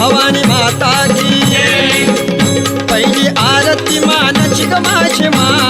भवानी माता की पहिली आरती मान चिक माझे मा.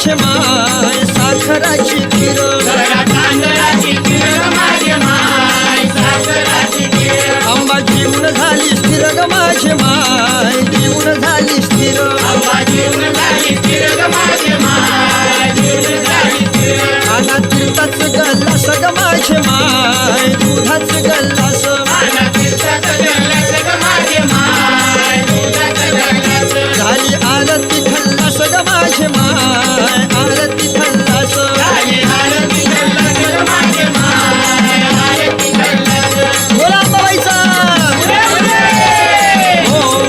माझे माय साखराची किर तांदळाची किर माझे माय साखराची किर आंबा जीवन झाली स्थिर ग माझे माय जीवन गल्ला सग माझे माय दुधाच गल्ला ஆரத்தி